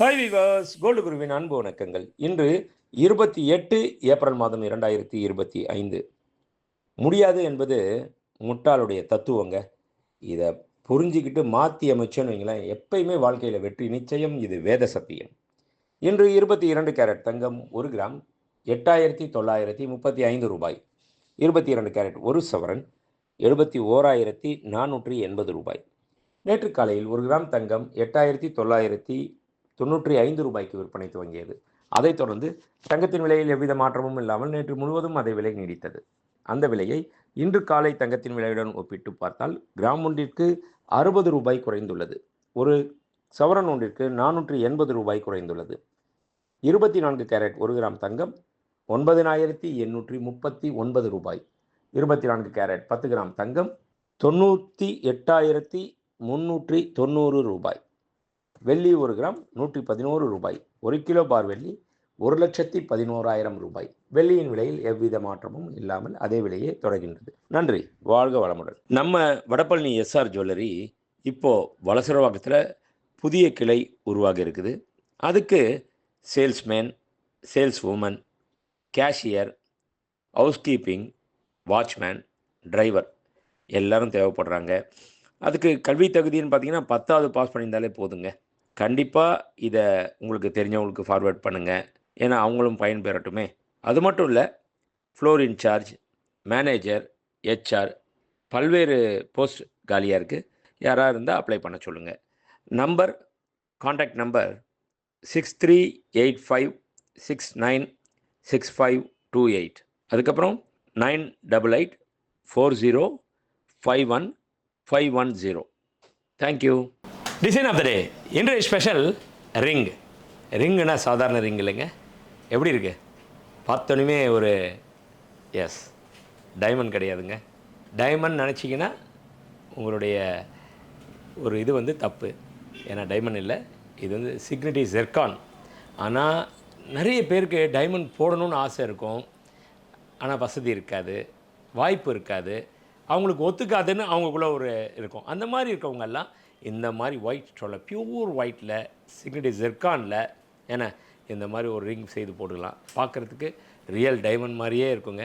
Hi விவாஸ் gold குருவின் அன்பு வணக்கங்கள். இன்று இருபத்தி எட்டு ஏப்ரல் மாதம் இரண்டாயிரத்தி இருபத்தி ஐந்து. முடியாது என்பது முட்டாளுடைய தத்துவங்க. இதை புரிஞ்சுக்கிட்டு மாற்றி அமைச்சோன்னு வைங்களேன் எப்பயுமே வாழ்க்கையில் வெற்றி நிச்சயம் இது வேத சத்தியம். இன்று இருபத்தி இரண்டு கேரட் தங்கம் ஒரு கிராம் எட்டாயிரத்தி தொள்ளாயிரத்தி முப்பத்தி ஐந்து ரூபாய். இருபத்தி இரண்டு கேரட் ஒரு சவரன் எழுபத்தி ஓராயிரத்தி நானூற்றி எண்பது ரூபாய். நேற்று காலையில் ஒரு கிராம் தங்கம் எட்டாயிரத்தி தொள்ளாயிரத்தி தொண்ணூற்றி ஐந்து ரூபாய்க்கு விற்பனை துவங்கியது அதைத் தொடர்ந்து தங்கத்தின் விலையில் எவ்வித மாற்றமும் இல்லாமல் நேற்று முழுவதும் அதே விலை நீடித்தது. அந்த விலையை இன்று காலை தங்கத்தின் விலையுடன் ஒப்பிட்டு பார்த்தால் கிராம் ஒன்றிற்கு அறுபது ரூபாய் குறைந்துள்ளது. ஒரு சவரன் ஒன்றிற்கு நானூற்றி எண்பது ரூபாய் குறைந்துள்ளது. இருபத்தி நான்கு கேரட் ஒரு கிராம் தங்கம் ஒன்பதினாயிரத்தி எண்ணூற்றி முப்பத்தி ஒன்பது ரூபாய். இருபத்தி நான்கு கேரட் பத்து கிராம் தங்கம் தொண்ணூற்றி எட்டாயிரத்தி முந்நூற்றி தொண்ணூறு ரூபாய். வெள்ளி ஒரு கிராம் நூற்றி பதினோரு ரூபாய். ஒரு கிலோ பார் வெள்ளி ஒரு லட்சத்தி பதினோராயிரம் ரூபாய். வெள்ளியின் விலையில் எவ்வித மாற்றமும் இல்லாமல் அதே விலையே தொடர்கின்றது. நன்றி. வாழ்க வளமுடன். நம்ம வடபழனி எஸ்ஆர் ஜுவல்லரி இப்போது வலசரவாக்கத்தில் புதிய கிளை உருவாகி இருக்குது. அதுக்கு salesman sales woman cashier house keeping watchman driver எல்லோரும் தேவைப்படுறாங்க. அதுக்கு கல்வி தகுதின்னு பார்த்தீங்கன்னா பத்தாவது பாஸ் பண்ணியிருந்தாலே போதுங்க. கண்டிப்பாக இதை உங்களுக்கு தெரிஞ்சவங்களுக்கு ஃபார்வேர்ட் பண்ணுங்கள் ஏன்னா அவங்களும் பயன் பெறட்டுமே அது மட்டும் இல்லை ஃப்ளோர் இன்சார்ஜ் மேனேஜர் ஹெச்ஆர் பல்வேறு போஸ்ட் காலியாக இருக்குது யாராக இருந்தால் அப்ளை பண்ண சொல்லுங்கள் number contact number six three eight five six nine six five two eight அதுக்கப்புறம் nine double eight four zero five one five one zero thank you design of the day இன்றைய special ring ரிங்குனா சாதாரண ring இல்லைங்க. எப்படி இருக்கு? பார்த்தோன்னே ஒரு S diamond கிடையாதுங்க. Diamond நினச்சிங்கன்னா உங்களுடைய ஒரு இது வந்து தப்பு. ஏன்னா டைமண்ட் இல்லை. இது வந்து சிக்னிட்டி ஜெர்கான் ஆனால் நிறைய பேருக்கு டைமண்ட் போடணும்னு ஆசை இருக்கும். ஆனால் வசதி இருக்காது. வாய்ப்பு இருக்காது. அவங்களுக்கு ஒத்துக்காதுன்னு அவங்களுக்குள்ள ஒரு இருக்கும். அந்த மாதிரி இருக்கவங்க எல்லாம் இந்த மாதிரி ஒயிட் சொல்ல பியூர் ஒயிட்டில் சிக்னிட்டி ஜெர்கானில் ஏன்னா இந்த மாதிரி ஒரு ரிங் செய்து போட்டுக்கலாம். பார்க்குறதுக்கு ரியல் டைமண்ட் மாதிரியே இருக்குங்க.